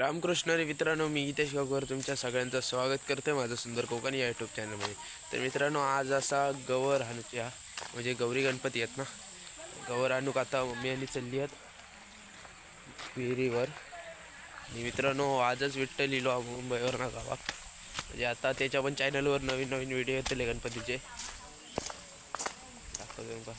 रामकृष्ण रे मित्रांनो मी हितेश गावकर तुमच्या सगळ्यांचं स्वागत करते माझं सुंदर कोकण या यूट्यूब चॅनलमध्ये तर मित्रांनो आज असा गवर हाणूच्या म्हणजे गौरी गणपती आहेत ना. गवर आणूक आता मम्मी आणि चालली आहेत विहिरीवर. आणि मित्रांनो आजच विठ्ठल लिहिलो मुंबईवर ना गावात म्हणजे आता त्याच्या पण चॅनलवर नवीन नवीन व्हिडिओ येतले गणपतीचे. दाखवतो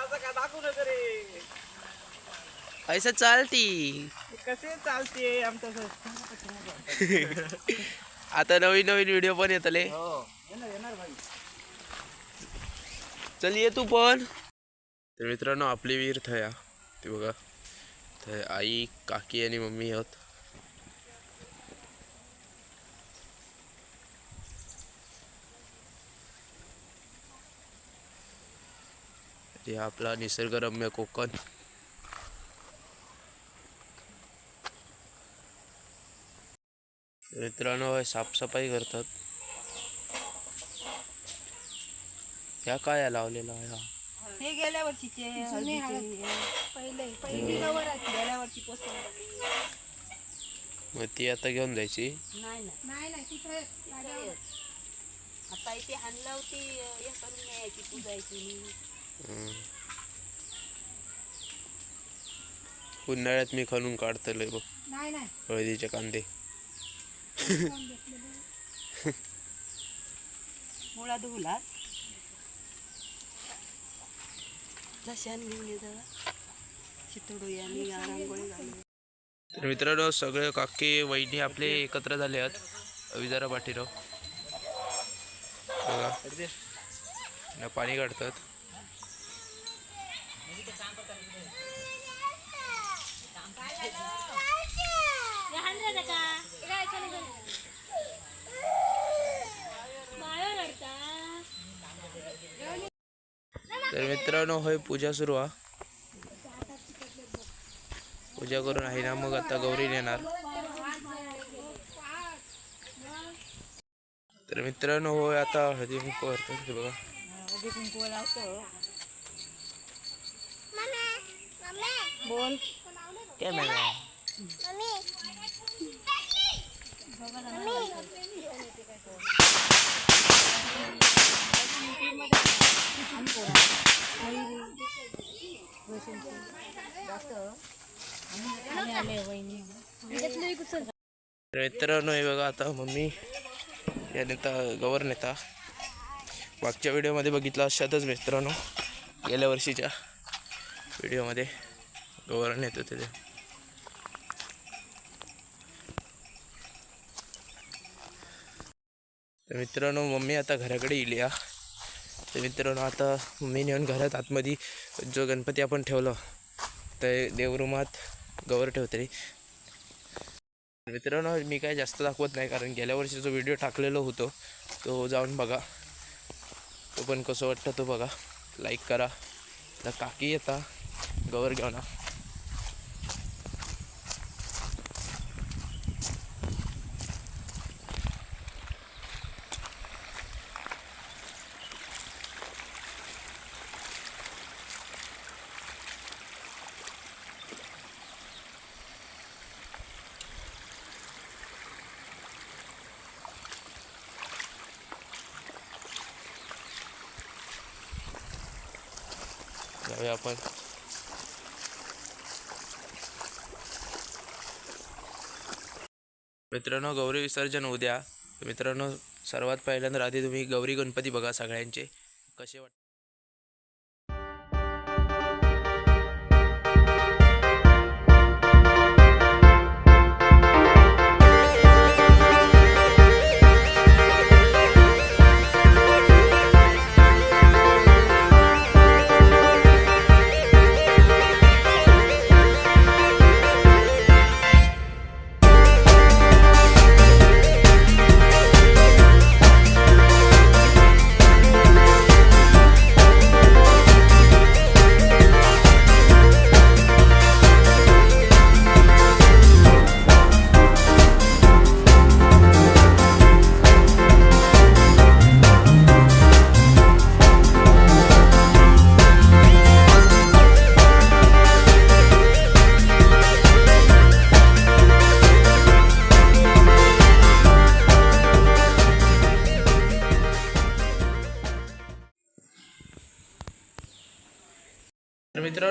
असं का दाखवू नका रे. ऐसा चालती. कसे चालते आमचं आता नवीन नवीन व्हिडिओ पण येतले. हो. येणार येणार भाई चल ये तू पण. तर मित्रांनो आपली विहीर थया. ते बघा. थय आई काकी आणि मम्मी आहोत. हे आपला निसर्गरम्य कोकण. तर मित्रांनो हे साफसफाई करतात. ह्या काय लावलेला हा? हे गेल्या वर्षीचे पहिले. गेल्या वर्षी पोचवली मग ती आता घेऊन जायची. आता इथे आणलं होती हे पूजायची. उन्हाळ्यात मी खणून काढतलोय बघ. नाही नाही. हळदीचे कांदे? मुळा धुला घेऊन येतात तर मित्रांनो सगळे काकी वहिनी आपले एकत्र झाले आहेत. विजारा पाठीराव. बघा. ना पाणी काढतात. तर मित्रांनो होय पूजा सुरू हा. पूजा करून आहे ना मग आता गौरी नेणार. तर मित्रांनो होय आता हळदी कुंकू करतात ते बघा. हळदी कुंकू लावतो बोल कॅमेरा मित्रांनो हे बघा आता मम्मी या नेता गवर नेता. मागच्या व्हिडिओमध्ये बघितला अशातच मित्रांनो गेल्या वर्षीच्या व्हिडिओमध्ये गवर नेत होते ते. तर मित्रांनो मम्मी आता घराकडे येईल या तर मित्रांनो आता मम्मी नेऊन घरात आतमध्ये जो गणपती आपण ठेवलं ते देवरूमात गवर ठेवते. मित्रांनो मी काय जास्त दाखवत नाही कारण गेल्या वर्षी जो व्हिडिओ टाकलेलो होतो तो जाऊन बघा. तो पण कसं वाटतं तो बघा. लाईक करा. तर काकी येता. गवर घेऊन जाऊया आपण. मित्रांनो गौरी विसर्जन उद्या. मित्रांनो सर्वात पहिल्यांदा आधी तुम्ही गौरी गणपती बघा सगळ्यांचे. कसे वाट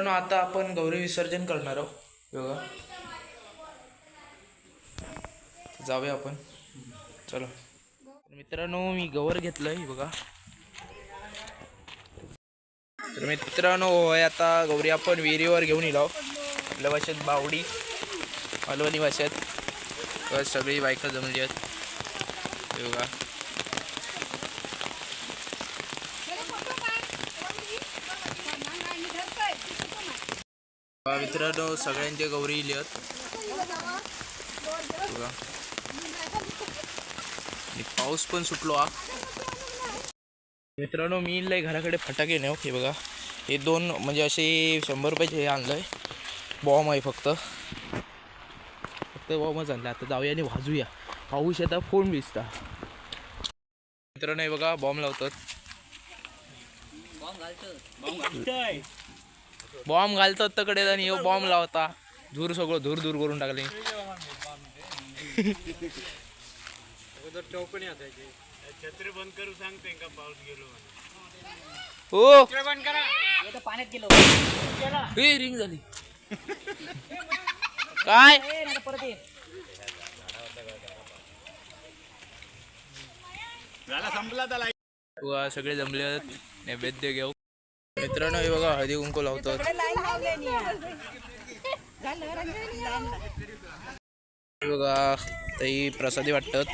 मित्रांनो आता आपण गौरी विसर्जन करणार आहोत. योगा जाऊया आपण. चला. मित्रांनो मी गवर घेतलंय आहे बघा. तर मित्रांनो होय आता गौरी आपण विहिरीवर घेऊन येलो आपल्या भाषेत बावडी मालवणी भाषेत. सगळी बायका जमली आहेत. बघा. मित्रांनो सगळ्यांचे गौरी इले आहेत बघा पाऊस पण सुटलो हा. मित्रांनो मी लय घराकडे फटाके नाही ओके बघा. हे दोन म्हणजे असे शंभर रुपयाचे हे आणलंय. बॉम्ब आहे फक्त. फक्त बॉम्बच आणला आता जाऊया आणि वाजूया. पाऊस येता फोन भिजता. मित्रांनो हे बघा बॉम्ब लावतात. बॉम्ब घालतात तकडे आणि ह्यो बॉम्ब लावता. धूर सगळं धूर धूर करून टाकले. चौकणी असायची छत्री बंद करू सांगते का पाऊस गेलो हो. बंद करा पाण्यात गेलो रिंग झाली काय परत ये संपला सगळे जमले नैवेद्य घेऊ. मित्रांनो हे बघा हळदी कुंकू लावतात. हे बघा ताई प्रसादी वाटतात.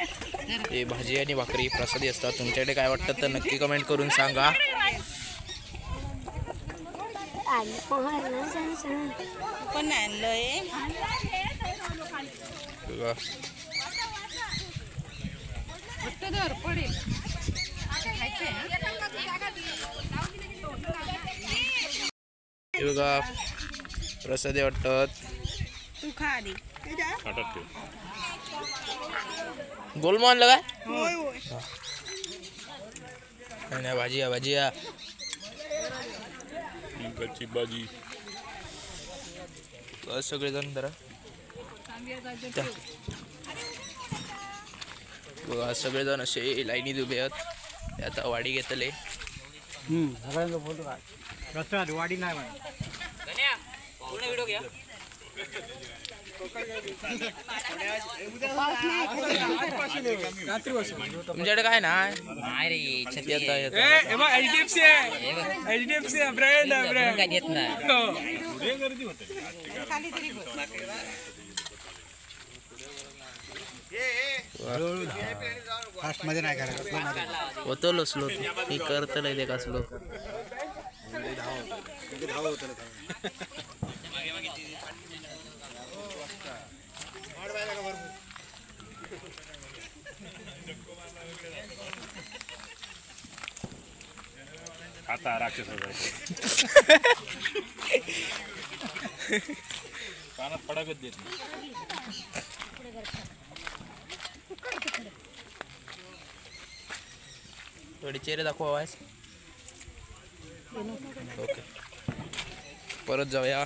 हे भाजी आणि भाकरी प्रसादी असतात. तुमच्याकडे काय वाटतं तर नक्की कमेंट करून सांगा. पण आणलंय. बघा प्रसादी वाटतात तू खा आधी. गोलमा आणलं काय? नाही, नाही भाजी भाजी कच्ची भाजी. सगळेजण जरा. बघा सगळेजण असे लाईनीत उभे आहेत. आता वाडी घेतले सगळ्यांचा फोटो प्रसाद वाडी नाही तुमच्याकडे काय ना नाही रे छत्री येता येता. एचडीएफसी आहे. एचडीएफसी आहे ब्रँड आहे ब्रँड काय देत नाही. फास्टमध्ये नाही करायचं. होतो लसलो मी करतलंय ते धाव कसलो आता राक्षस कानात पडाकच देत नाही. थोडी चेहरे दाखवा आवाज ओके परत जाऊया.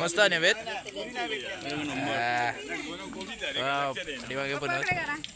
मस्त पाठीमागे पण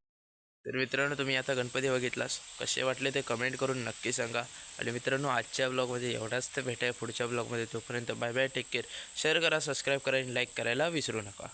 तर मित्रांनो तुम्ही आता गणपती बघितलास. कसे वाटले ते कमेंट करून नक्की सांगा. आणि मित्रांनो आजच्या ब्लॉगमध्ये एवढाच तर भेटाय पुढच्या ब्लॉगमध्ये तोपर्यंत bye bye take care share करा सबस्क्राईब करा आणि लाईक करायला विसरू नका.